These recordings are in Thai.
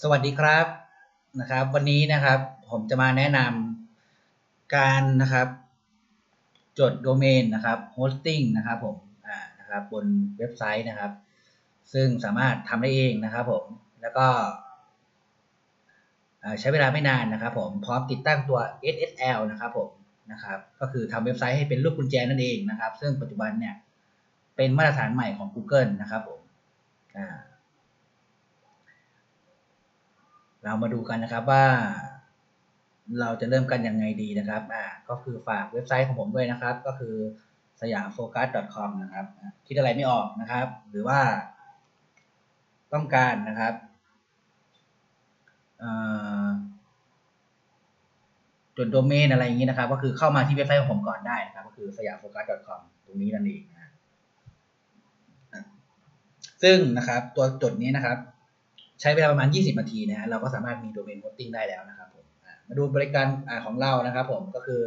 สวัสดีครับนะครับ วันนี้นะครับผมจะมาแนะนำการนะครับ จดโดเมนนะครับโฮสติ้งนะครับผมอ่านะครับบนเว็บไซต์นะครับ ซึ่งสามารถทำได้เองนะครับผมแล้วก็ใช้เวลาไม่นานนะครับผมพร้อมติดตั้งตัว SSL นะครับผมนะครับ ก็คือทำเว็บไซต์ให้เป็นรูปกุญแจนั่นเองนะครับ ซึ่งปัจจุบันเนี่ยเป็นมาตรฐานใหม่ของ Google นะครับผมอ่า เรามาดูกันนะครับว่า เราจะเริ่มกันยังไงดีนะครับอ่าก็คือฝากเว็บไซต์ของผมด้วยนะครับ ก็คือสยามโฟกัส .com นะครับคิดอะไรไม่ออกนะครับ หรือว่าต้องการนะครับเอ่อจดโดเมนอะไรอย่างนี้นะครับ ก็คือเข้ามาที่เว็บไซต์ของผมก่อนได้นะครับ ก็คือสยามโฟกัส .com ตรงนี้นั่นเองนะอะซึ่งนะครับ ตัวจดนี้นะครับ ใช้เวลาประมาณ 20 นาทีนะฮะเราก็สามารถมีโดเมนโฮสติ้งได้แล้วนะครับผมมาดูบริการอของเรานะครับผมก็คือ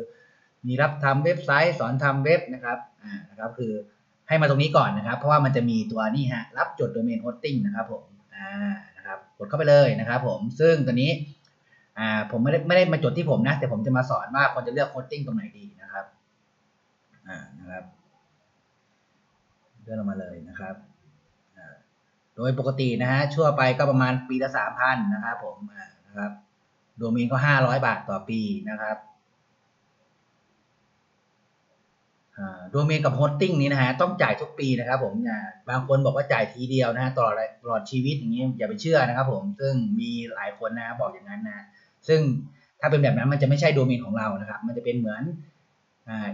มีรับทำเว็บไซต์ สอนทำเว็บนะครับอ่านะครับคือให้มาตรงนี้ก่อนนะครับ เพราะว่ามันจะมีตัวนี่ฮะรับจดโดเมนโฮสติ้งนะครับผมอ่านะครับกดเข้าไปเลยนะครับผมซึ่งตัวนี้อ่าผมไม่ได้ไม่ได้มาจดที่ผมนะ แต่ผมจะมาสอนว่าควรจะเลือกโฮสติ้งตรงไหนดีนะครับอ่านะครับเลื่อนลงมาเลยนะครับ โดยปกตินะฮะชั่วไปก็ประมาณปีละสามพันนะครับผมนะครับโดเมนก็ห้าร้อยบาทต่อปีนะครับโดเมนกับโฮสติ้งนี้นะฮะต้องจ่ายทุกปีนะครับผมอ่าบางคนบอกว่าจ่ายทีเดียวนะฮะตลอดตลอดชีวิตอย่างนี้อย่าไปเชื่อนะครับผมซึ่งมีหลายคนนะบอกอย่างนั้นนะซึ่งถ้าเป็นแบบนั้นมันจะไม่ใช่โดเมนของเรานะครับ มันจะเป็นเหมือน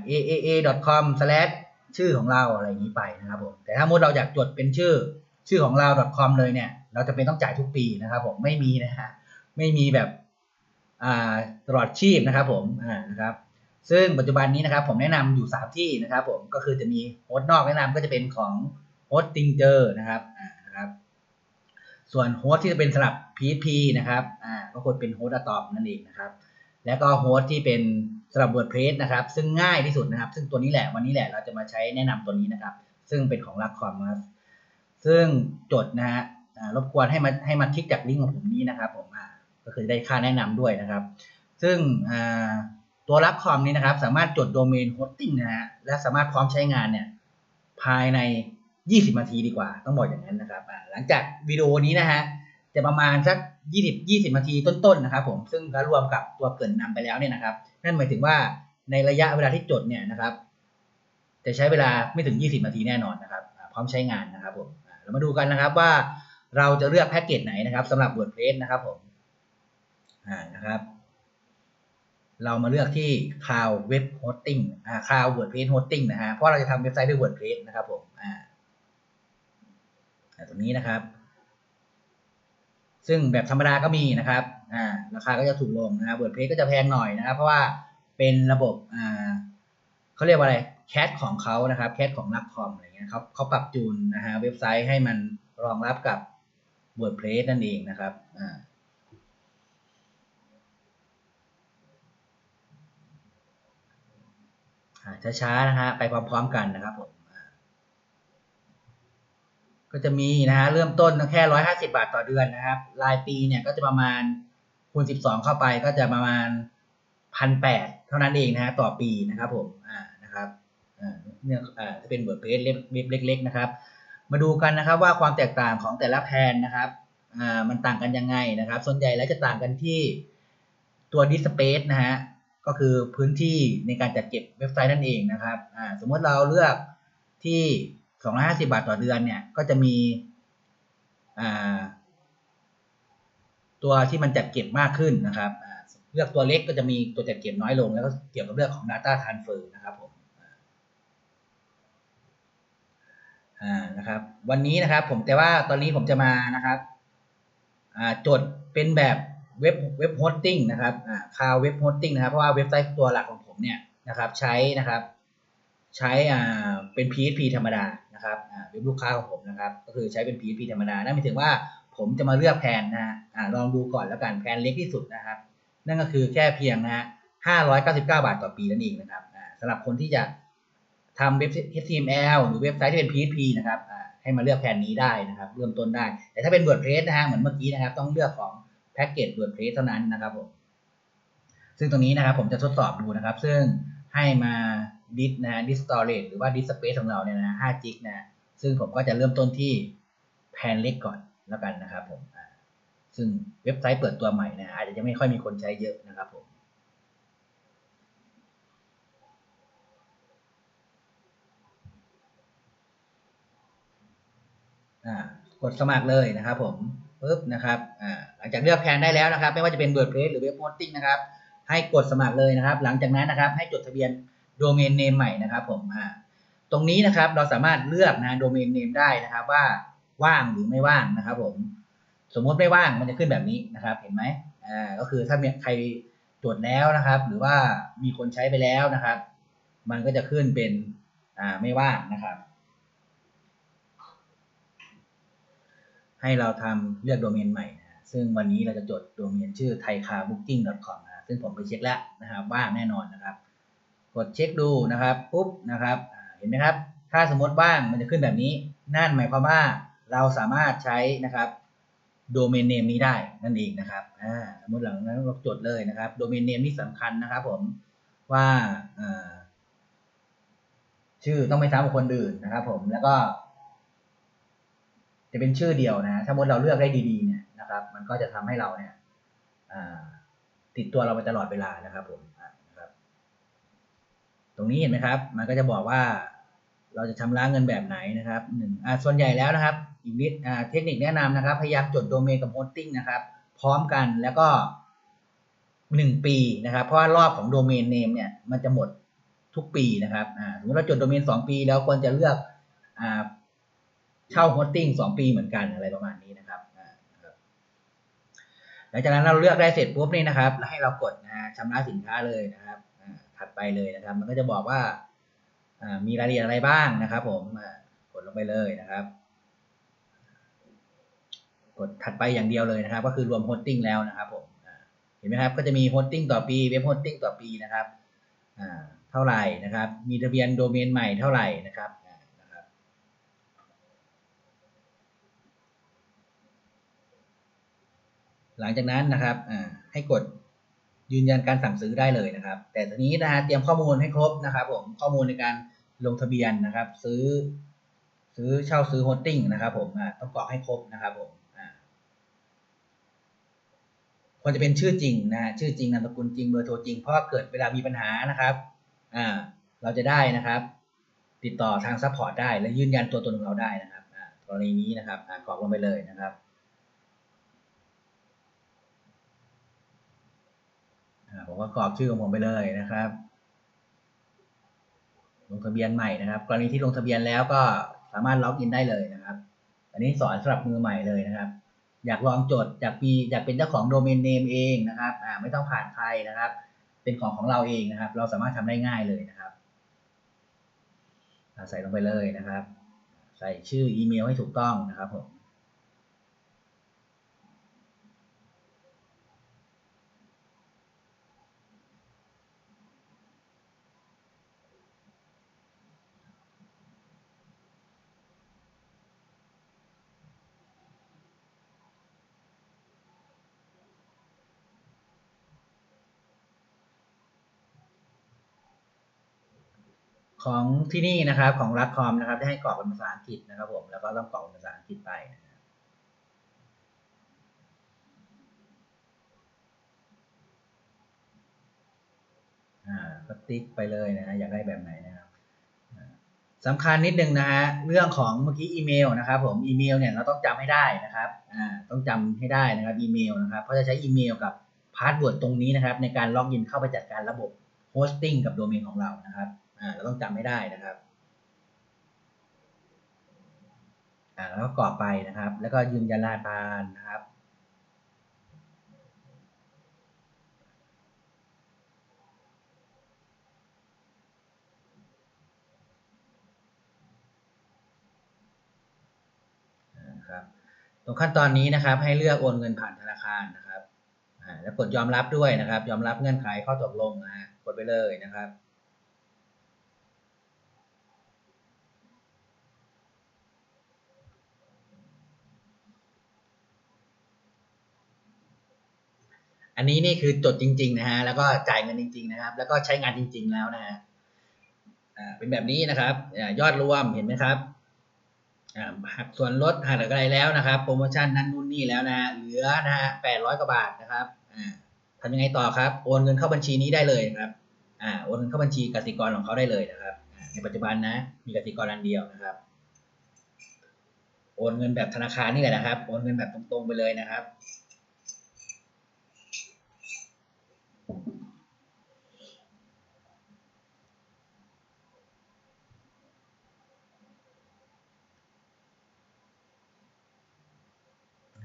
aaa.com slash ชื่อของเราอะไรอย่างนี้ไปนะครับผมแต่ถ้ามุดเราอยากจดเป็นชื่อ ชื่อของเรา .com เลยเนี่ย เราจะเป็นต้องจ่ายทุกปีนะครับผมไม่มีนะฮะไม่มีแบบอ่าตลอดชีพนะครับผมอ่านะครับซึ่งปัจจุบันนี้นะครับผมแนะนำอยู่ 3 ที่นะครับผมก็คือจะมีโฮสต์นอกแนะนำก็จะเป็นของโฮสติงเจอร์นะครับอ่านะครับ ส่วนโฮสต์ที่จะเป็นสำหรับ PHP นะครับอ่าก็ควรเป็นโฮสต์อะตอมนั่นเองนะครับ แล้วก็โฮสต์ที่เป็นสำหรับ WordPress นะครับ ซึ่งง่ายที่สุดนะครับ ซึ่งตัวนี้แหละวันนี้แหละเราจะมาใช้แนะนำตัวนี้นะครับ ซึ่งเป็นของรักคอมนะครับ ซึ่งจดนะฮะรบกวนให้มาให้มาคลิกจากลิงก์ของผมนี้นะครับผมก็คือได้ค่าแนะนำด้วยนะครับ ซึ่งตัวรับคอมนี้นะครับ สามารถจดโดเมนโฮสติ้งนะฮะและสามารถพร้อมใช้งานเนี่ยภายใน 20 นาทีดีกว่า ต้องบอกอย่างนั้นนะครับหลังจากวิดีโอนี้นะฮะจะประมาณสัก 20 20 นาทีต้นๆนะครับผมซึ่งก็รวมกับตัวเกินนำไปแล้วเนี่ยนะครับ นั่นหมายถึงว่าในระยะเวลาที่จดเนี่ยนะครับ จะใช้เวลาไม่ถึง 20 นาทีแน่นอนนะครับ พร้อมใช้งานนะครับผม มาดูกันนะครับว่าเราจะเลือกแพ็กเกจไหนนะครับสำหรับ WordPress นะครับผมอ่านะครับ เรามาเลือกที่ Cloud Web Hosting อ่า Cloud WordPress Hosting นะฮะเพราะเราจะทำเว็บไซต์ด้วย WordPress นะครับผมอ่าอ่าตรงนี้นะครับ ซึ่งแบบธรรมดาก็มีนะครับอ่าราคาก็จะถูกลงนะครับ WordPress ก็จะแพงหน่อยนะครับ เพราะว่าเป็นระบบอ่า เขาเรียกว่าอะไรแคทของเขานะครับแคทของนักคอมอะไรเงี้ยเขาเขาปรับจูนนะฮะเว็บไซต์ให้มันรองรับกับ WordPress นั่นเองนะครับอ่าช้าๆนะฮะไปพร้อมๆกันนะครับผมก็จะมีนะฮะเริ่มต้นแค่ร้อยห้าสิบาทต่อเดือนนะครับ รายปีเนี่ยก็จะประมาณคูณสิบสองเข้าไปก็จะประมาณพันแปดเท่านั้นเองนะฮะต่อปีนะครับผมอ่า เนี่ยจะเป็น WordPress เว็บเล็ก ๆ นะครับ มาดูกันนะครับว่าความแตกต่างของแต่ละแพนนะครับมันต่างกันยังไงนะครับ ส่วนใหญ่แล้วจะต่างกันที่ตัวดิสเปซนะฮะก็คือพื้นที่ในการจัดเก็บเว็บไซต์นั่นเองนะครับสมมติเราเลือกที่ 250 บาทต่อเดือนเนี่ยก็จะมีตัวที่มันจัดเก็บมากขึ้นนะครับ เลือกตัวเล็กก็จะมีตัวจัดเก็บน้อยลง แล้วก็เกี่ยวกับเรื่องของ Data Transfer นะครับผม อ่านะครับ วันนี้นะครับผมแต่ว่าตอนนี้ผมจะมานะครับอ่าจดเป็นแบบเว็บเว็บโฮสติ้งนะครับอ่าคาวเว็บโฮสติ้งนะครับเพราะว่าเว็บไซต์ตัวหลักของผมเนี่ยนะครับ ใช้นะครับ ใช้อ่าเป็น PHP ธรรมดานะครับอ่าเว็บลูกค้าของผมนะครับ ก็คือใช้เป็น PHP ธรรมดานั่นหมายถึงว่าผมจะมาเลือกแผนนะฮะอ่าลองดูก่อนแล้วกันแผนเล็กที่สุดนะครับ นั่นก็คือแค่เพียงนะฮะ599 บาทต่อปีนั่นเองนะครับอ่าสำหรับคนที่จะ ทำเว็บ HTML หรือเว็บไซต์ที่เป็น PHP นะครับให้มาเลือกแผนนี้ได้นะครับ เริ่มต้นได้ แต่ถ้าเป็น WordPress นะฮะเหมือนเมื่อกี้นะครับ ต้องเลือกของแพ็กเกจ WordPress เท่านั้นนะครับผมซึ่งตรงนี้นะครับผมจะทดสอบดูนะครับ ซึ่งให้มาดิสนะฮะดิสตอเรจหรือว่าดิสสเปซของเราเนี่ยนะ5จิกนะซึ่งผมก็จะเริ่มต้นที่แผนเล็กก่อนแล้วกันนะครับผมซึ่งเว็บไซต์เปิดตัวใหม่นะอาจจะยังไม่ค่อยมีคนใช้เยอะนะครับผม กดสมัครเลยนะครับผมปึ๊บนะครับหลังจากเลือกแผนได้แล้วนะครับ ไม่ว่าจะเป็น WordPress หรือเว็บโฮสติ้งนะครับ ให้กดสมัครเลยนะครับ หลังจากนั้นนะครับ ให้จดทะเบียนโดเมนเนมใหม่นะครับผมตรงนี้นะครับเราสามารถเลือกนะโดเมนเนมได้นะครับ ว่าว่างหรือไม่ว่างนะครับ ผม สมมติไม่ว่างมันจะขึ้นแบบนี้นะครับ เห็นไหมอ่าก็คือถ้ามีใครตรวจแล้วนะครับ หรือว่ามีคนใช้ไปแล้วนะครับ มันก็จะขึ้นเป็นอ่าไม่ว่างนะครับ ให้เราทำเลือกโดเมนใหม่นะซึ่งวันนี้เราจะจดโดเมนชื่อ thaicarbooking.com นะซึ่งผมไปเช็คแล้วนะครับว่างแน่นอนนะครับ กดเช็คดูนะครับปุ๊บนะครับ เห็นไหมครับ ถ้าสมมติว่างมันจะขึ้นแบบนี้ นั่นหมายความว่าเราสามารถใช้นะครับโดเมนเนมนี้ได้นั่นเองนะครับสมมติหลังนั้นเราจดเลยนะครับโดเมนเนมนี่สำคัญนะครับผมว่าชื่อต้องไม่ซ้ำกับคนอื่นนะครับผมแล้วก็ จะเป็นชื่อเดียวนะ ถ้ามมติเราเลือกได้ดีๆเนี่ยนะครับ มันก็จะทำให้เราเนี่ยติดตัวเราไปตลอดเวลานะครับผมนะครับ ตรงนี้เห็นไหมครับ มันก็จะบอกว่าเราจะชำระเงินแบบไหนนะครับหนึ่งอาส่วนใหญ่แล้วนะครับ อีกนิดอ่าเทคนิคแนะนำนะครับ พยายามจดโดเมนกับโฮสติ้งนะครับ พร้อมกันแล้วก็หนึ่งปีนะครับ เพราะว่ารอบของโดเมนเนมเนี่ยมันจะหมดทุกปีนะครับอ่าสมมติเราจดโดเมนสองปี แล้วควรจะเลือกอา เช่าโฮสติ้งสองปีเหมือนกันอะไรประมาณนี้นะครับหลังจากนั้นเราเลือกได้เสร็จปุ๊บนี่นะครับแล้วให้เรากดนะชำระสินค้าเลยนะครับถัดไปเลยนะครับ มันก็จะบอกว่ามีรายละเอียดอะไรบ้างนะครับ ผมกดลงไปเลยนะครับ กดถัดไปอย่างเดียวเลยนะครับ ก็คือรวมโฮสติ้งแล้วนะครับผมเห็นไหมครับก็จะมีโฮสติ้งต่อปีเว็บโฮสติ้งต่อปีนะครับเท่าไหร่นะครับ มีทะเบียนโดเมนใหม่เท่าไหร่นะครับ หลังจากนั้นนะครับให้กดยืนยันการสั่งซื้อได้เลยนะครับ แต่ทีนี้นะฮะเตรียมข้อมูลให้ครบนะครับผมข้อมูลในการลงทะเบียนนะครับ ซื้อ ซื้อเช่าซื้อโฮสติ้งนะครับผมต้องกรอกให้ครบนะครับผมควรจะเป็นชื่อจริงนะชื่อจริงนามสกุลจริงเบอร์โทรจริงเพราะเกิดเวลามีปัญหานะครับอ่าเราจะได้นะครับ ติดต่อทางซัพพอร์ตได้และยืนยันตัวตนของเราได้นะครับกรณีนี้นะครับกรอกลงไปเลยนะครับ อ่า ผมก็กรอกชื่อของผมไปเลยนะครับ ลงทะเบียนใหม่นะครับ กรณีที่ลงทะเบียนแล้วก็สามารถล็อกอินได้เลยนะครับ อันนี้สอนสำหรับมือใหม่เลยนะครับ อยากลองจดอยากมีอยากเป็นเจ้าของโดเมนเนมเองนะครับอ่าไม่ต้องผ่านใครนะครับ เป็นของของเราเองนะครับ เราสามารถทำได้ง่ายเลยนะครับใส่ลงไปเลยนะครับ ใส่ชื่ออีเมลให้ถูกต้องนะครับผม ของที่นี่นะครับของรัฐคอมนะครับจะให้กรอกเป็นภาษาอังกฤษนะครับผมแล้วก็ต้องกรอกเป็นภาษาอังกฤษไปนะครับอ่าก็ติ๊กไปเลยนะฮะอยากได้แบบไหนนะครับสำคัญนิดนึงนะฮะเรื่องของเมื่อกี้อีเมลนะครับผมอีเมลเนี่ยเราต้องจำให้ได้นะครับอ่าต้องจำให้ได้นะครับอีเมลนะครับเพราะจะใช้อีเมลกับพาสเวิร์ดตรงนี้นะครับในการล็อกอินเข้าไปจัดการระบบโฮสติ้งกับโดเมนของเรานะครับ เราต้องจำให้ได้นะครับอ่าแล้วก็กรอกไปนะครับ แล้วก็ยืนยันรหัสผ่านนะครับ ตรงขั้นตอนนี้นะครับ ให้เลือกโอนเงินผ่านธนาคารนะครับแล้วกดยอมรับด้วยนะครับ ยอมรับเงื่อนไขข้อตกลงนะฮะกดไปเลยนะครับ อันนี้นี่คือจดจริง ๆ นะฮะ แล้วก็จ่ายเงินจริง ๆ นะครับ แล้วก็ใช้งานจริง ๆ แล้วนะฮะอ่าเป็นแบบนี้นะครับยอดรวมเห็นไหมครับอ่าหักส่วนลดหักอะไรแล้วนะครับ โปรโมชั่นนั้นนู่นนี่แล้วนะฮะเหลือนะฮะแปดร้อยกว่าบาทนะครับอ่าทำยังไงต่อครับ โอนเงินเข้าบัญชีนี้ได้เลยครับอ่าโอนเงินเข้าบัญชีกสิกรของเขาได้เลยนะครับ ในปัจจุบันนะ มีกสิกรอันเดียวนะครับ โอนเงินแบบธนาคารนี่แหละนะครับ โอนเงินแบบตรงๆไปเลยนะครับ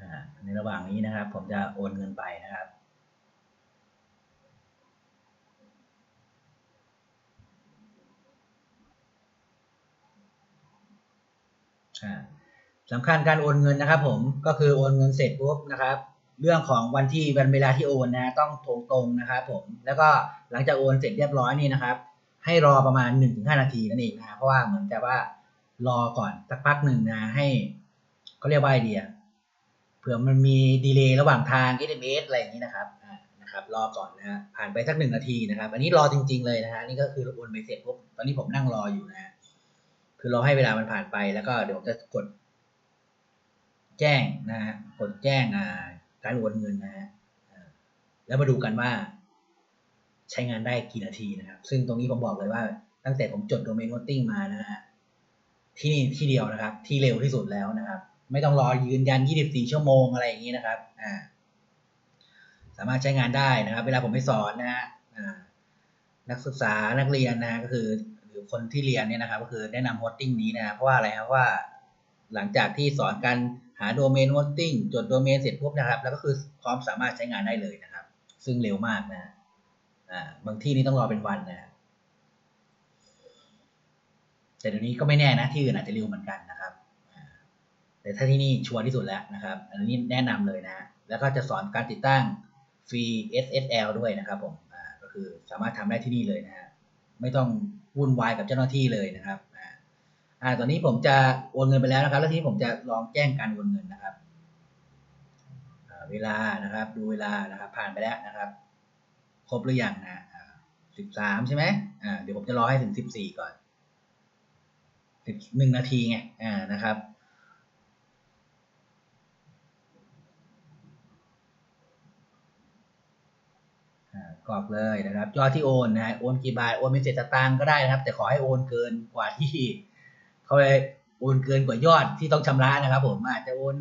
อ่า ในระหว่างนี้นะครับ ผมจะโอนเงินไปนะครับ สำคัญการโอนเงินนะครับ ผมก็คือโอนเงินเสร็จปุ๊บนะครับ เรื่องของวันที่วันเวลาที่โอนนะต้องตรงตรงนะครับ ผมแล้วก็หลังจากโอนเสร็จเรียบร้อยนี่นะครับ ให้รอประมาณ 1-5 นาทีนั่นเองนะเพราะว่าเหมือนจะว่ารอก่อนสักพักหนึ่งนะให้เขาเรียกว่าไอเดีย ผื่อมันมีดีเลย์ระหว่างทาง SMS อะไรอย่างนี้นะครับอ่านะครับ รอก่อนนะฮะผ่านไปสักหนึ่งนาทีนะครับ อันนี้รอจริง ๆ เลยนะฮะนี่ก็คือโอนไปเสร็จปุ๊บตอนนี้ผมนั่งรออยู่นะฮะคือรอให้เวลามันผ่านไปแล้วก็เดี๋ยวผมจะกด แจ้งนะฮะกดแจ้งการโอนเงินนะฮะแล้วมาดูกันว่า ใช้งานได้กี่นาทีนะครับ ซึ่งตรงนี้ผมบอกเลยว่า ตั้งแต่ผมจดโดเมนโ o ตติ้งมานะฮะที่นี่ที่เดียวนะครับ ที่เร็วที่สุดแล้วนะครับ ไม่ต้องรอยืนยัน 24 ชั่วโมงอะไรอย่างนี้นะครับอ่าสามารถใช้งานได้นะครับ เวลาผมไปสอนนะฮะอ่านักศึกษานักเรียนนะก็คือหรือคนที่เรียนเนี่ยนะครับ ก็คือแนะนำโฮสติ้งนี้นะเพราะว่าอะไรครับว่า หลังจากที่สอนการหาโดเมนโ o ตติ้งจดโดเมนเสร็จปุ๊บนะครับ แล้วก็คือความสามารถใช้งานได้เลยนะครับ ซึ่งเร็วมากนะอ่าบางที่นี่ต้องรอเป็นวันนะแต่เดี๋ยวนี้ก็ไม่แน่นะที่อื่นอาจจะเร็วเหมือนกันนะครับ แต่ถ้าที่นี่ชัวร์ที่สุดแล้วนะครับ อันนี้แนะนำเลยนะ แล้วก็จะสอนการติดตั้งฟรี SSL ด้วยนะครับผมก็คือสามารถทำได้ที่นี่เลยนะฮะไม่ต้องวุ่นวายกับเจ้าหน้าที่เลยนะครับอ่าตอนนี้ผมจะโอนเงินไปแล้วนะครับ แล้วทีนี้ผมจะลองแจ้งการโอนเงินนะครับเวลานะครับ ดูเวลานะครับ ผ่านไปแล้วนะครับ ครบหรือยังนะสิบสามใช่ไหมอ่าเดี๋ยวผมจะรอให้ถึงสิบสี่ก่อนสิบหนึ่งนาทีไงอ่านะครับ กรอกเลยนะครับยอดที่โอนนะฮะโอนกี่บาทโอนเป็นเศษสตางค์ก็ได้นะครับ แต่ขอให้โอนเกินกว่าที่เขาไปโอนเกินกว่ายอดที่ต้องชำระนะครับ ผมอาจจะโอน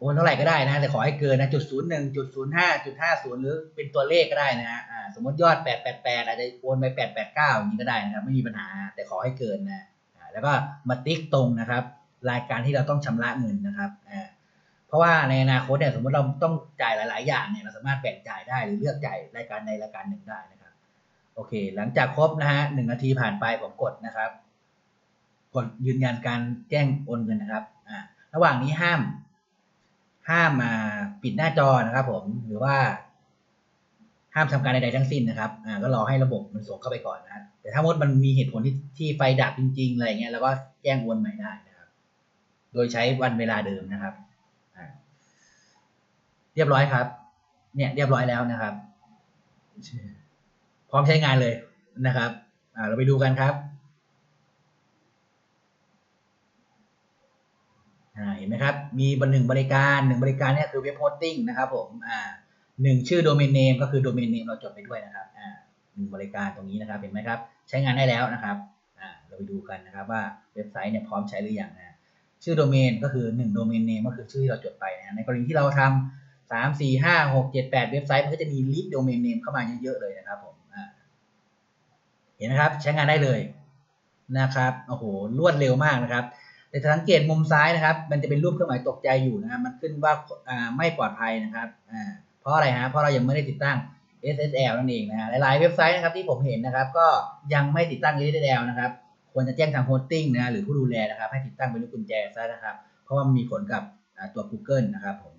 โอนเท่าไหร่ก็ได้นะ แต่ขอให้เกินนะจุดศูนย์หนึ่งจุดศูนย์ห้าจุดห้าศูนย์หรือเป็นตัวเลขก็ได้นะฮะอ่าสมมติยอดแปดแปดแปดอาจจะโอนไปแปดแปดเก้าอย่างนี้ก็ได้นะครับ ไม่มีปัญหาแต่ขอให้เกินนะแล้วก็มาติ๊กตรงนะครับ รายการที่เราต้องชำระเงินนะครับอ่า ราะว่าในอนาคตเนี่ยสมมติเราต้องจ่ายหลาย ๆ อย่างเนี่ยเราสามารถแบ่งจ่ายได้หรือเลือกจ่ายรายการใดรายการหนึ่งได้นะครับ โอเค หลังจากครบนะฮะหนึ่งนาทีผ่านไปผมกดนะครับ กดยืนยันการแจ้งโอนเงินนะครับอ่าระหว่างนี้ห้าม ห้ามมาปิดหน้าจอนะครับผมหรือว่า ห้ามทำการใด ๆ ทั้งสิ้นนะครับอ่าก็รอให้ระบบมันส่งเข้าไปก่อนนะแต่ถ้ามดมันมีเหตุผลที่ที่ไฟดับจริง ๆ อะไรเงี้ยแล้วก็แจ้งโอนใหม่ได้นะครับ โดยใช้วันเวลาเดิมนะครับ เรียบร้อยครับ เนี่ยเรียบร้อยแล้วนะครับ พร้อมใช้งานเลยนะครับอ่าเราไปดูกันครับอ่าเห็นไหมครับ มีบนหนึ่งบริการหนึ่งบริการเนี่ยคือเว็บโฮสติ้งนะครับผมอ่าหนึ่งชื่อโดเมนเนมก็คือโดเมนเนมเราจดไปด้วยนะครับอ่าหนึ่งบริการตรงนี้นะครับ เห็นไหมครับ ใช้งานได้แล้วนะครับอ่าเราไปดูกันนะครับว่าเว็บไซต์เนี่ยพร้อมใช้หรือยังนะชื่อโดเมนก็คือหนึ่งโดเมนเนมก็คือชื่อที่เราจดไปนะในกรณีที่เราทำ สามสี่ห้าหกเจ็ดแปดเว็บไซต์มันก็จะมีลิสต์โดเมนเนมเข้ามาเยอะๆเลยนะครับผมเห็นนะครับ ใช้งานได้เลยนะครับโอ้โหรวดเร็วมากนะครับ แต่สังเกตมุมซ้ายนะครับ มันจะเป็นรูปเครื่องหมายตกใจอยู่นะครับมันขึ้นว่าไม่ปลอดภัยนะครับอ่าเพราะอะไรฮะเพราะเรายังไม่ได้ติดตั้ง SSL นั่นเองนะฮะหลายๆเว็บไซต์นะครับที่ผมเห็นนะครับ ก็ยังไม่ติดตั้ง SSL นะครับควรจะแจ้งทางโฮสติ้งนะหรือผู้ดูแลนะครับ ให้ติดตั้งเป็นลูกกุญแจซะนะครับ เพราะว่ามีผลกับตัว Google นะครับผม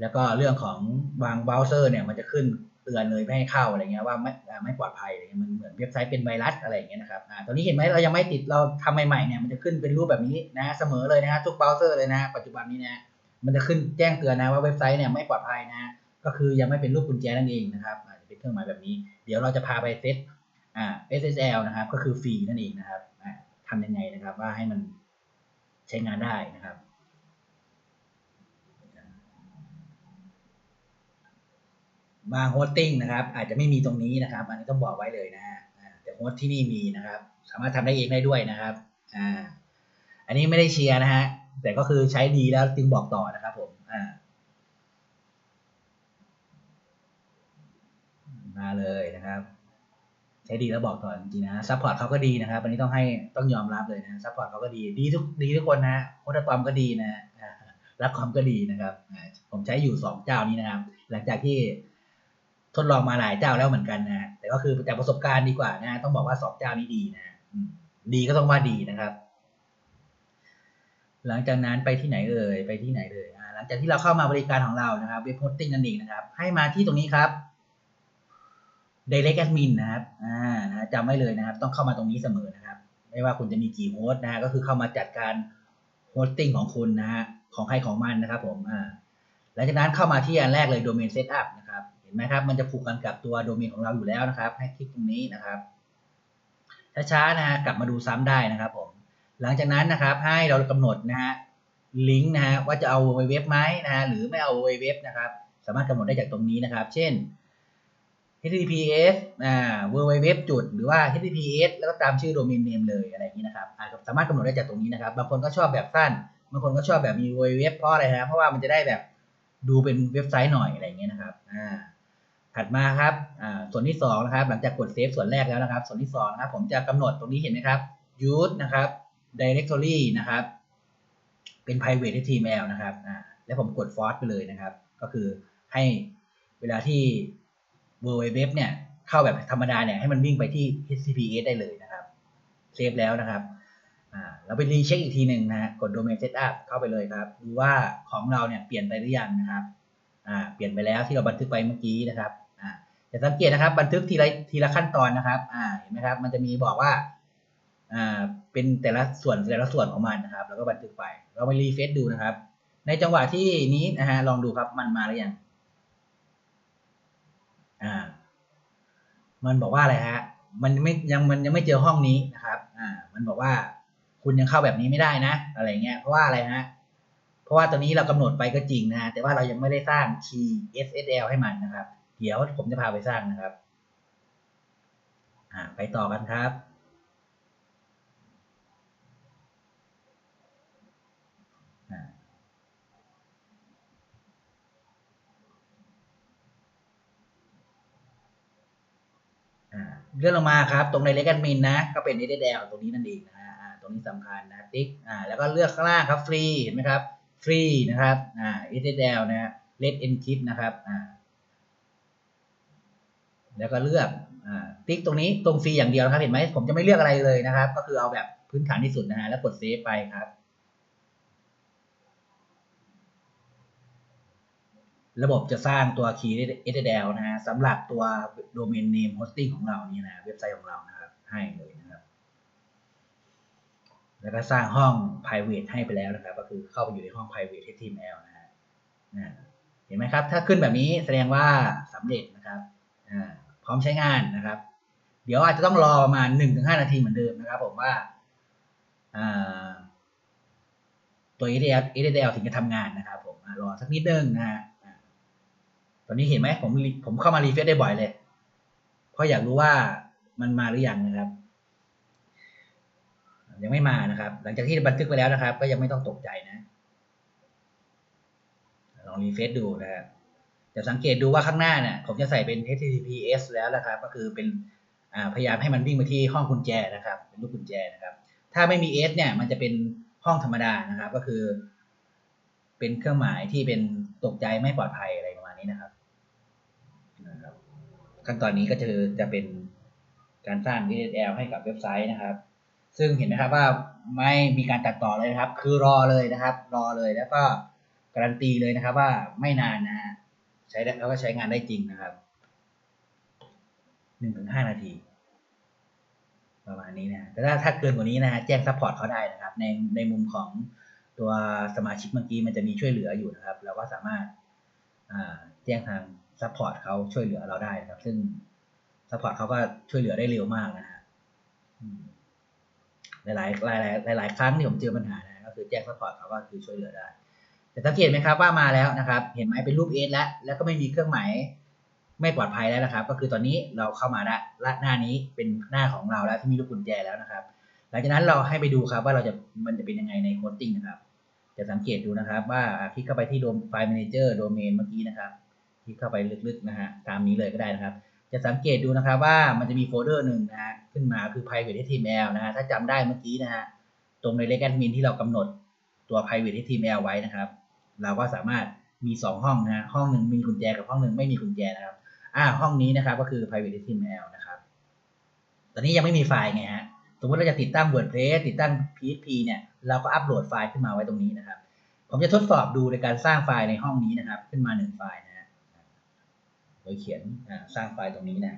แล้วก็เรื่องของบางเบราว์เซอร์เนี่ยมันจะขึ้นเตือนเลยไม่ให้เข้าอะไรเงี้ยว่าไม่ไม่ปลอดภัยอะไรเงี้ยมันเหมือนเว็บไซต์เป็นไวรัสอะไรเงี้ยนะครับอ่าตอนนี้เห็นไหมเรายังไม่ติดเราทำใหม่ๆเนี่ยมันจะขึ้นเป็นรูปแบบนี้นะเสมอเลยนะฮะทุกเบราว์เซอร์เลยนะ ปัจจุบันนี้นะมันจะขึ้นแจ้งเตือนนะว่าเว็บไซต์เนี่ยไม่ปลอดภัยนะ ก็คือยังไม่เป็นรูปกุญแจนั่นเองนะครับอาจจะเป็นเครื่องหมายแบบนี้ เดี๋ยวเราจะพาไปเซตอ่า SSL นะครับก็คือฟรีนั่นเองนะครับอ่าทำยังไงนะครับว่าให้มันใช้งานได้นะครับ บางโฮสติ้งนะครับอาจจะไม่มีตรงนี้นะครับ อันนี้ต้องบอกไว้เลยนะฮะแต่โฮสที่นี่มีนะครับ สามารถทำได้เองได้ด้วยนะครับอ่าอันนี้ไม่ได้เชียร์นะฮะแต่ก็คือใช้ดีแล้วจึงบอกต่อนะครับผมอ่ามาเลยนะครับ ใช้ดีแล้วบอกต่อจริงๆนะซัพพอร์ตเขาก็ดีนะครับ อันนี้ต้องให้ต้องยอมรับเลยนะซัพพอร์ตเขาก็ดีดีทุกดีทุกคนนะโฮสต์คอมก็ดีนะรับคอมก็ดีนะครับ ผมใช้อยู่สองเจ้านี้นะครับ หลังจากที่ ทดลองมาหลายเจ้าแล้วเหมือนกันนะแต่ก็คือจากประสบการณ์ดีกว่านะต้องบอกว่าสองเจ้านี้ดีนะดีก็ต้องว่าดีนะครับ หลังจากนั้นไปที่ไหนเอ่ยไปที่ไหนเลยอ่าหลังจากที่เราเข้ามาบริการของเรานะครับเว็บโฮสติ้งนั่นเองนะครับ ให้มาที่ตรงนี้ครับ direct admin นะครับอ่านะจำไว้เลยนะครับ ต้องเข้ามาตรงนี้เสมอนะครับ ไม่ว่าคุณจะมีกี่โฮสต์นะก็คือเข้ามาจัดการโฮสติ้งของคุณนะฮะของใครของมันนะครับผมอ่าหลังจากนั้นเข้ามาที่อันแรกเลย domain setup นะครับ นไหมครับ มันจะผูกกันกับตัวโดเมนของเราอยู่แล้วนะครับ ให้คลิกตรงนี้นะครับ ช้าๆนะฮะกลับมาดูซ้ำได้นะครับผม หลังจากนั้นนะครับให้เรากำหนดนะฮะลิงก์นะฮะว่าจะเอาเว็บไหมนะฮะหรือไม่เอาเว็บนะครับ สามารถกำหนดได้จากตรงนี้นะครับ เช่น https อ่า www จุดหรือว่า https แล้วก็ตามชื่อโดเมนเนมเลยอะไรอย่างนี้นะครับอ่าสามารถกำหนดได้จากตรงนี้นะครับ บางคนก็ชอบแบบสั้น บางคนก็ชอบแบบมี www เพราะอะไรนะเพราะว่ามันจะได้แบบดูเป็นเว็บไซต์หน่อยอะไรอย่างเงี้ยนะครับ อ่า ถัดมาครับส่วนที่สองนะครับหลังจากกดเซฟส่วนแรกแล้วนะครับ ส่วนที่สองนะครับผมจะกำหนดตรงนี้เห็นไหมครับ use นะครับ directory นะครับ เป็น private HTML นะครับแล้วผมกด force ไปเลยนะครับ ก็คือให้เวลาที่ www เนี่ยเข้าแบบธรรมดาเนี่ยให้มันวิ่งไปที่ https ได้เลยนะครับเซฟแล้วนะครับเราไปรีเช็คอีกทีหนึ่งนะฮะกด domain setup เข้าไปเลยครับดูว่าของเราเนี่ยเปลี่ยนไปหรือยังนะครับเปลี่ยนไปแล้วที่เราบันทึกไปเมื่อกี้นะครับ จะสังเกตนะครับ บันทึกทีละทีละขั้นตอนนะครับ อ่าเห็นไหมครับ มันจะมีบอกว่าอ่าเป็นแต่ละส่วนแต่ละส่วนของมันนะครับ แล้วก็บันทึกไป เราไปรีเฟซดูนะครับ ในจังหวะที่นี้นะฮะลองดูครับมันมาหรือยังอ่า มันบอกว่าอะไรฮะ มันไม่ยังมันยังไม่เจอห้องนี้นะครับ อ่า มันบอกว่าคุณยังเข้าแบบนี้ไม่ได้นะ อะไรเงี้ยเพราะว่าอะไรฮะเพราะว่าตัวนี้เรากำหนดไปก็จริงนะฮะแต่ว่าเรายังไม่ได้สร้าง key SSL ให้มันนะครับ เดี๋ยวผมจะพาไปสร้างนะครับไปต่อกันครับ เลื่อนลงมาครับ ตรงใน Direct Admin นะ ก็เป็น SSL ตรงนี้นั่นเองนะฮะตรงนี้สำคัญนะติ๊กอ่าแล้วก็เลือกข้างล่างครับฟรีเห็นไหมครับฟรีนะครับอ่า SSL นะฮะ Let Encrypt นะครับอ่า แล้วก็เลือกอติ๊กตรงนี้ตรงฟรีอย่างเดียวนะครับ เห็นไหมผมจะไม่เลือกอะไรเลยนะครับ ก็คือเอาแบบพื้นฐานที่สุดนะฮะแล้วกดเซฟไปครับ ระบบจะสร้างตัว key SSL นะฮะสำหรับตัว domain name hosting ของเรานี่นะเว็บไซต์ของเรานะครับ ให้เลยนะครับ แล้วก็สร้างห้อง private ให้ไปแล้วนะครับ ก็คือเข้าไปอยู่ในห้อง private HTML นะฮะเห็นไหมครับ ถ้าขึ้นแบบนี้แสดงว่าสำเร็จนะครับ อ่า พร้อมใช้งานนะครับ เดี๋ยวอาจจะต้องรอประมาณ1-5นาทีเหมือนเดิมนะครับ ผมว่าตัว SSL SSL ถึงจะทำงานนะครับ ผมรอสักนิดนึงนะฮะตอนนี้เห็นไหมผมผมเข้ามารีเฟซได้บ่อยเลย เพราะอยากรู้ว่ามันมาหรือยังนะครับ ยังไม่มานะครับ หลังจากที่บันทึกไปแล้วนะครับ ก็ยังไม่ต้องตกใจนะ ลองรีเฟซดูนะครับ จะสังเกตดูว่าข้างหน้าเนี่ยผมจะใส่เป็น HTTPS แล้วนะครับ ก็คือเป็นพยายามให้มันวิ่งไปที่ห้องกุญแจนะครับ เป็นลูกกุญแจนะครับ ถ้าไม่มี S เนี่ยมันจะเป็นห้องธรรมดานะครับ ก็คือ เป็นเครื่องหมายที่เป็นตกใจไม่ปลอดภัยอะไรประมาณนี้นะครับนะครับขั้นตอนนี้ก็จะจะเป็นการสร้าง DSL ให้กับเว็บไซต์นะครับ ซึ่งเห็นไหมครับว่าไม่มีการตัดต่อเลยนะครับ คือรอเลยนะครับ รอเลยแล้วก็การันตีเลยนะครับว่าไม่นานนะฮะ ใช้ได้แล้วก็ใช้งานได้จริงนะครับหนึ่งถึงห้านาที ประมาณนี้นะแต่ถ้าถ้าเกินกว่านี้นะแจ้งซัพพอร์ตเขาได้นะครับ ในในมุมของตัวสมาชิกเมื่อกี้มันจะมีช่วยเหลืออยู่นะครับเราก็สามารถแจ้งทางซัพพอร์ตเขาช่วยเหลือเราได้นะครับ ซึ่งซัพพอร์ตเขาก็ช่วยเหลือได้เร็วมากนะฮะหลายหลายหลายหลายครั้งที่ผมเจอปัญหานะก็คือแจ้งซัพพอร์ตเขาก็คือช่วยเหลือได้ แต่สังเกตไหมครับว่ามาแล้วนะครับ เห็นไหมเป็นรูปเอสแล้ว แล้วก็ไม่มีเครื่องหมายไม่ปลอดภัยแล้วนะครับ ก็คือตอนนี้เราเข้ามาละละหน้านี้เป็นหน้าของเราแล้วที่มีลูกกุญแจแล้วนะครับ หลังจากนั้นเราให้ไปดูครับว่าเราจะมันจะเป็นยังไงในโคดติ้งนะครับ จะสังเกตดูนะครับ ว่าคลิกเข้าไปที่โดมไฟล์ manager โดเมนเมื่อกี้นะครับคลิกเข้าไปลึกๆนะฮะตามนี้เลยก็ได้นะครับ จะสังเกตดูนะครับว่ามันจะมีโฟลเดอร์หนึ่งนะฮะขึ้นมาคือ private html นะฮะถ้าจำได้เมื่อกี้นะฮะตรงใน reg admin ที่เรากำหนดตัว private html ไว้นะครับ เราก็สามารถมี 2 ห้องนะห้องหนึ่งมีกุญแจกับห้องหนึ่งไม่มีกุญแจนะครับอ่าห้องนี้นะครับก็คือ private html นะครับ ตอนนี้ยังไม่มีไฟล์ไงฮะสมมติเราจะติดตั้ง WordPress ติดตั้ง PHP เนี่ยเราก็อัปโหลดไฟล์ขึ้นมาไว้ตรงนี้นะครับ ผมจะทดสอบดูในการสร้างไฟล์ในห้องนี้นะครับ ขึ้นมาหนึ่งไฟล์นะฮะโดยเขียนสร้างไฟล์ตรงนี้นะ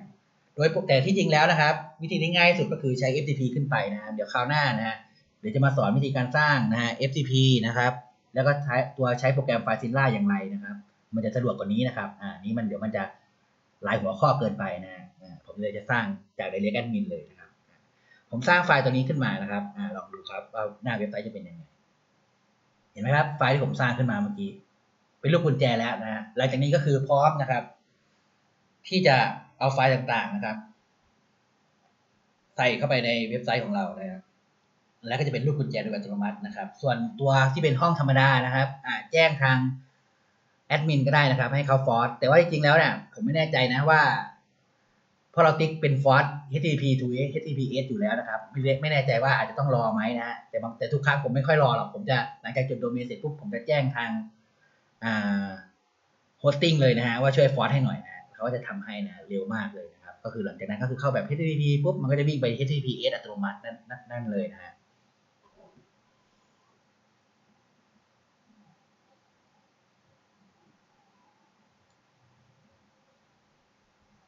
โดยแต่ที่จริงแล้วนะครับ วิธีที่ง่ายสุดก็คือใช้ FTP ขึ้นไปนะครับเดี๋ยวคราวหน้านะฮะเดี๋ยวจะมาสอนวิธีการสร้างนะฮะ FTP นะครับ แล้วก็ใช้ตัวใช้โปรแกรม FileZilla อย่างไรนะครับ มันจะสะดวกกว่านี้นะครับอ่านี้มันเดี๋ยวมันจะหลายหัวข้อเกินไปนะอ่าผมเลยจะสร้างจากในเรียกแอดมินเลยนะครับ ผมสร้างไฟล์ตัวนี้ขึ้นมานะครับอ่าลองดูครับว่าหน้าเว็บไซต์จะเป็นยังไง เห็นไหมครับ ไฟล์ที่ผมสร้างขึ้นมาเมื่อกี้ เป็นรูปกุญแจแล้วนะฮะหลังจากนี้ก็คือพร้อมนะครับ ที่จะเอาไฟล์ต่างๆนะครับ ใส่เข้าไปในเว็บไซต์ของเรานะครับ แล้วก็จะเป็นรูปกุญแจโดยอัตโนมัตินะครับ ส่วนตัวที่เป็นห้องธรรมดานะครับแจ้งทางแอดมินก็ได้นะครับ ให้เขาฟอร์สแต่ว่าจริงๆแล้วเนี่ยผมไม่แน่ใจนะว่าพราะเราติ๊กเป็นฟอร์ส HTTP to HTTPS อยู่แล้วนะครับ ไม่แน่ไม่แน่ใจว่าอาจจะต้องรอไหมนะฮะแต่แต่ทุกครั้งผมไม่ค่อยรอหรอกผมจะหลังจากจดโดเมนเสร็จปุ๊บผมจะแจ้งทางอ่าโฮสติ้งเลยนะฮะว่าช่วยฟอร์สให้หน่อยนะเขาก็จะทำให้นะเร็วมากเลยนะครับ ก็คือหลังจากนั้นก็คือเข้าแบบ HTTP ปุ๊บมันก็จะวิ่งไป HTTPS อัตโนมัตินั่นนั่นนั่นเลยนะฮะ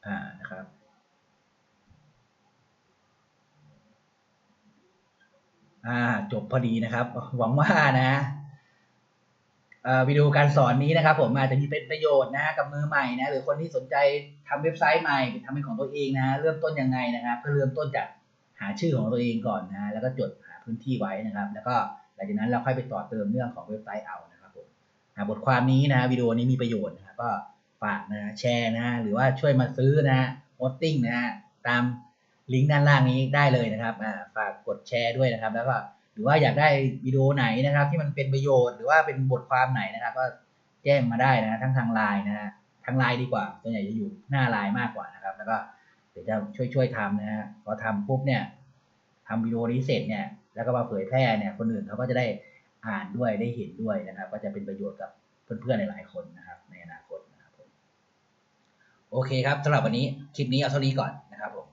อ่า นะครับ อ่า จบพอดีนะครับ หวังว่านะวิดีโอการสอนนี้นะครับ ผมอาจจะมีเป็นประโยชน์นะกับมือใหม่นะหรือคนที่สนใจทำเว็บไซต์ใหม่ทำเป็นของตัวเองนะ เริ่มต้นยังไงนะครับก็เริ่มต้นจากหาชื่อของตัวเองก่อนนะแล้วก็จดหาพื้นที่ไว้นะครับ แล้วก็หลังจากนั้นเราค่อยไปต่อเติมเรื่องของเว็บไซต์เอานะครับผมหาบทความนี้นะวิดีโอนี้มีประโยชน์นะครับก็ ฝากนะแชร์นะหรือว่าช่วยมาซื้อนะโฮสติ้งนะตามลิงก์ด้านล่างนี้ได้เลยนะครับอ่าฝากกดแชร์ด้วยนะครับ แล้วก็หรือว่าอยากได้วิดีโอไหนนะครับ ที่มันเป็นประโยชน์หรือว่าเป็นบทความไหนนะครับ ก็แจ้งมาได้นะทั้งทางไลน์นะฮะทางไลน์ดีกว่าส่วนใหญ่จะอยู่หน้าไลน์มากกว่านะครับ แล้วก็เดี๋ยวจะช่วยช่วยๆทำนะฮะพอทำปุ๊บเนี่ยทำวิดีโอนี้เสร็จเนี่ยแล้วก็มาเผยแพร่เนี่ยคนอื่นเขาก็จะได้อ่านด้วยได้เห็นด้วยนะครับ ก็จะเป็นประโยชน์กับเพื่อนๆหลายๆคนนะครับ โอเคครับสำหรับวันนี้คลิปนี้เอาเท่านี้ก่อนนะครับผม